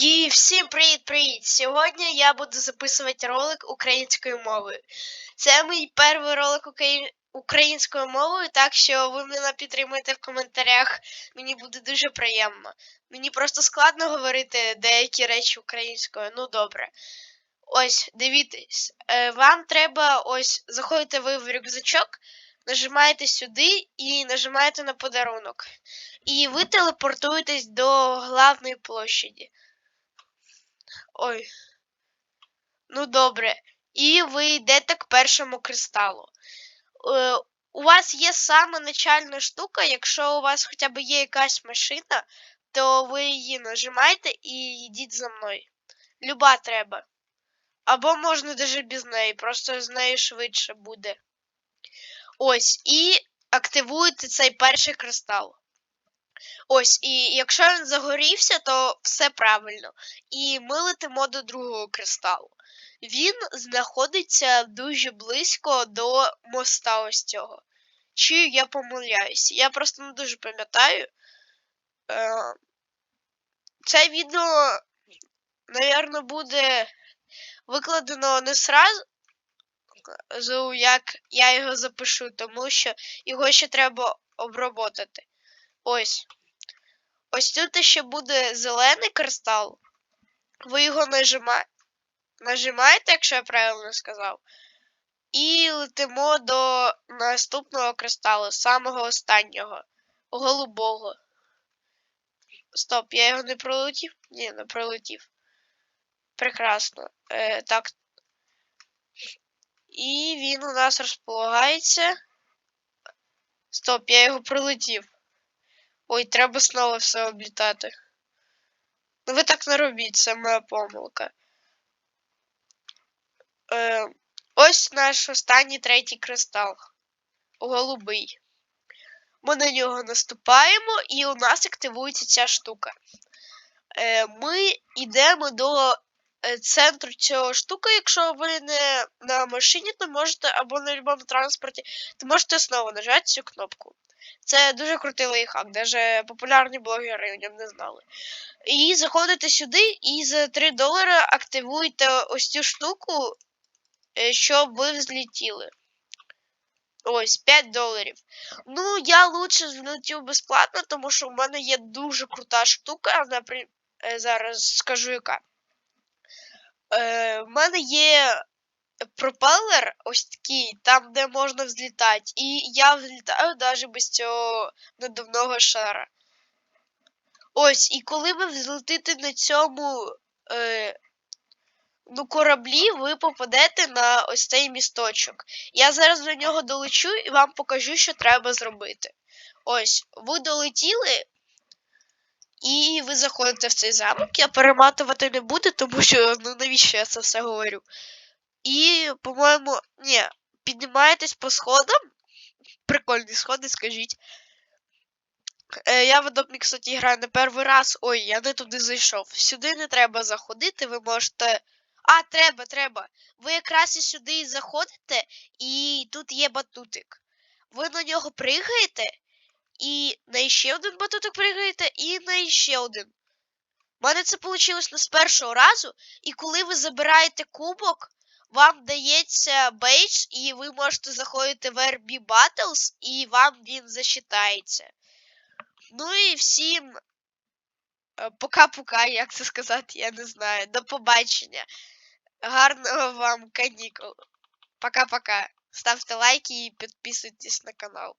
І всім привіт-привіт! Сьогодні я буду записувати ролик українською мовою. Це мій перший ролик українською мовою, так що ви мене підтримуєте в коментарях. Мені буде дуже приємно. Мені просто складно говорити деякі речі українською. Ну добре. Ось, дивіться, е, вам треба ось заходите ви в рюкзачок, нажимаєте сюди і нажимаєте на подарунок. І ви телепортуєтесь до главної площаді. Ой. Ну добре. І ви йдете к першому кристалу. Е, у вас є саме начальна штука, якщо у вас хоча б є якась машина, то ви її нажимаєте і йдіть за мною. Люба треба. Або можна даже без неї, просто з нею швидше буде. Ось, і активуєте цей перший кристал. Ось, і якщо він загорівся, то все правильно. І ми летимо до другого кристалу. Він знаходиться дуже близько до моста ось цього. Чи я помиляюсь? Я просто не дуже пам'ятаю. Е, Це відео, напевно, буде викладено не сразу, як я його запишу, тому що його ще треба оброботати. Ось. Ось тут ще буде зелений кристал. Ви його нажима... нажимаєте, якщо я правильно сказав. І летимо до наступного кристалу, самого останнього, голубого. Стоп, я його не пролетів? Ні, не пролетів. Прекрасно. Е, так. І він у нас розполагається. Стоп, я його пролетів. Ой, треба знову все облітати. Ну ви так не робіть, це моя помилка. Е, ось наш останній третій кристал. Голубий. Ми на нього наступаємо, і у нас активується ця штука. Е, Ми йдемо до центру цього штуки. Якщо ви не на машині, то можете або на будь-якому транспорті, то можете знову нажати цю кнопку. Це дуже крутий лайфхак, навіть популярні блогери ньому не знали. І заходите сюди і за 3 долари активуєте ось цю штуку, е, щоб ви взлетіли. Ось, 5 доларів. Ну, я лучше взлетів безплатно, тому що в мене є дуже крута штука, наприклад, зараз скажу яка. Е, мене є пропелер ось такий, там, де можна взлітати. І я взлітаю навіть без цього надувного шара. Ось, і коли ви взлетите на цьому е, ну, кораблі, ви попадете на ось цей місточок. Я зараз до нього долечу і вам покажу, що треба зробити. Ось, ви долетіли. І ви заходите в цей замок. Я перематувати не буду, тому що ну навіщо я це все говорю. І, по-моєму, ні, піднімаєтесь по сходам. Прикольні сходи, скажіть. Е, я в Adobe, кстати, граю не перший раз. Ой, я не туди зайшов. Сюди не треба заходити, ви можете. А, треба, треба. Ви якраз і сюди заходите, і тут є батутик. Ви на нього пригаєте, і на ще один батутик пригаєте, і на ще один. У мене це вийшло не з першого разу, і коли ви забираєте кубок, вам дається бейдж, і ви можете заходити в RB Battles, і вам він засчитається. Ну і всім е, пока-пока, як це сказати, я не знаю. До побачення. Гарного вам канікул. Пока-пока. Ставте лайки і підписуйтесь на канал.